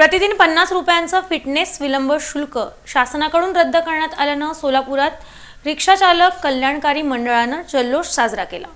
प्रतिदिन पन्नास रुपयांचं फिटनेस विलंब शुल्क शासनाकडून रद्द करण्यात आल्यानं सोलापुरात रिक्षाचालक कल्याणकारी मंडळानं जल्लोष साजरा केला.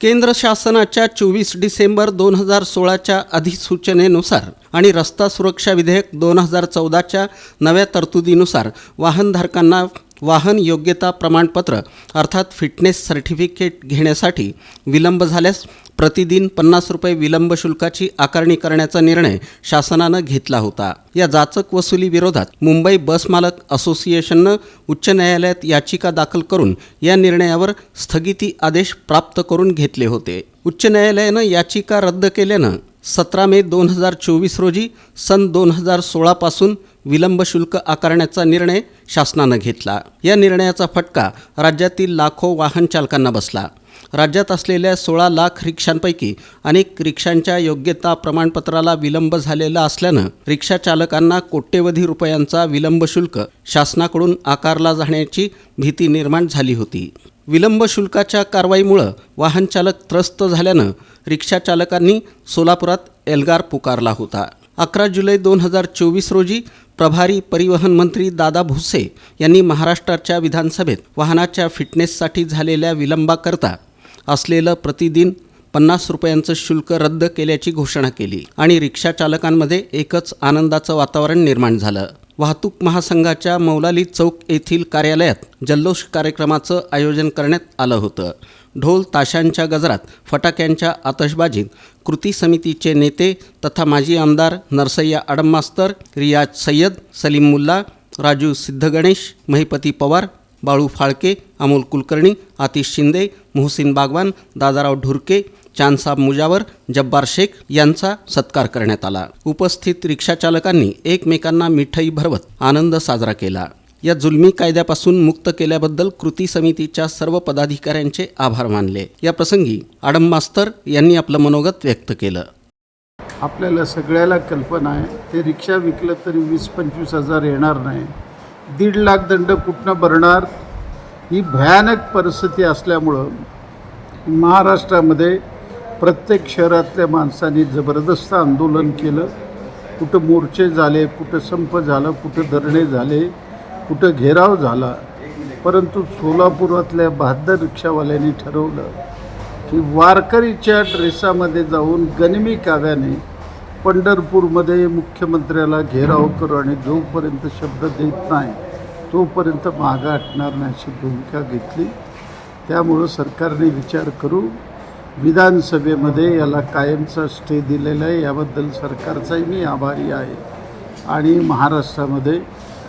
केंद्र शासनाच्या चोवीस डिसेंबर दोन हजार सोळाच्या अधिसूचनेनुसार आणि रस्ता सुरक्षा विधेयक दोन हजार चौदाच्या नव्या तरतुदीनुसार वाहनधारकांना वाहन योग्यता प्रमाणपत्र अर्थात फिटनेस सर्टिफिकेट घेण्यासाठी विलंब झाल्यास प्रतिदिन पन्नास रुपये विलंब शुल्काची आकारणी करण्याचा निर्णय शासनानं घेतला होता. या जाचक वसुली विरोधात मुंबई बस मालक असोसिएशननं उच्च न्यायालयात याचिका दाखल करून या निर्णयावर स्थगिती आदेश प्राप्त करून घेतले होते. उच्च न्यायालयानं याचिका रद्द केल्यानं सतरा मे दोन हजार चोवीस रोजी सन दोन हजार सोळापासून विलंब शुल्क आकारण्याचा निर्णय शासनानं घेतला. या निर्णयाचा फटका राज्यातील लाखो वाहन चालकांना बसला. राज्यात असलेल्या सोळा लाख रिक्षांपैकी अनेक रिक्षांच्या योग्यता प्रमाणपत्राला विलंब झालेला असल्यानं रिक्षा चालकांना कोट्यवधी रुपयांचा विलंब शुल्क शासनाकडून आकारला जाण्याची भीती निर्माण झाली होती. विलंब शुल्काच्या कारवाईमुळं वाहनचालक त्रस्त झाल्यानं रिक्षा चालकांनी सोलापुरात एल्गार पुकारला होता. अकरा जुलै दोन हजार चोवीस रोजी प्रभारी परिवहन मंत्री दादा भुसे यांनी महाराष्ट्राच्या विधानसभेत वाहनाच्या फिटनेससाठी झालेल्या विलंबाकरता असलेलं प्रतिदिन पन्नास रुपयांचं शुल्क रद्द केल्याची घोषणा केली आणि रिक्षाचालकांमध्ये एकच आनंदाचं वातावरण निर्माण झालं. वाहतूक महासंघाच्या मौलाली चौक येथील कार्यालयात जल्लोष कार्यक्रमाचं आयोजन करण्यात आलं होतं. ढोल ताशांच्या गजरात फटाक्यांच्या आतषबाजीत कृती समितीचे नेते तथा माजी आमदार नरसय्या आडममास्तर रियाज सय्यद सलीम मुल्ला राजू सिद्धगणेश महिपती पवार बाळू फाळके अमोल कुलकर्णी आतिश शिंदे मोहसिन बागवान दादाराव ढुरके चांदसाब मुजावर जब्बार शेख यांचा सत्कार करण्यात आला. उपस्थित रिक्षाचालकांनी एकमेकांना मिठाई भरवत आनंद साजरा केला. या जुलमी कायद्यापासून मुक्त केल्याबद्दल कृती समितीच्या सर्व पदाधिकाऱ्यांचे आभार मानले. या प्रसंगी आडम मास्तर यांनी आपलं मनोगत व्यक्त केलं. आपल्याला सगळ्याला कल्पना आहे ते रिक्षा विकलं तरी वीस पंचवीस हजार येणार नाही. दीड लाख दंड कुठनं भरणार ही भयानक परिस्थिती असल्यामुळं महाराष्ट्रामध्ये प्रत्येक शहरातल्या माणसांनी जबरदस्त आंदोलन केलं. कुठं मोर्चे झाले कुठं संप झाला कुठं धरणे झाले कुठं घेराव झाला. परंतु सोलापुरातल्या बहादर रिक्षावाल्यांनी ठरवलं की वारकरीच्या ड्रेसामध्ये जाऊन गनिमी काव्याने पंढरपूरमध्ये मुख्यमंत्र्याला घेराव करू आणि जोपर्यंत शब्द देत नाही तोपर्यंत मागं हटणार नाही अशी भूमिका घेतली. त्यामुळं सरकारने विचार करू विधानसभेमध्ये याला कायमचा स्टे दिलेला आहे. याबद्दल सरकारचाही मी आभारी आहे. आणि महाराष्ट्रामध्ये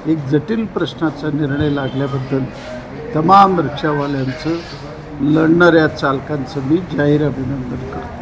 एक जटिल प्रश्नाचा निर्णय लागल्याबद्दल तमाम रिक्षावाल्यांचं लढणाऱ्या चालकांचं मी जाहीर अभिनंदन करतो.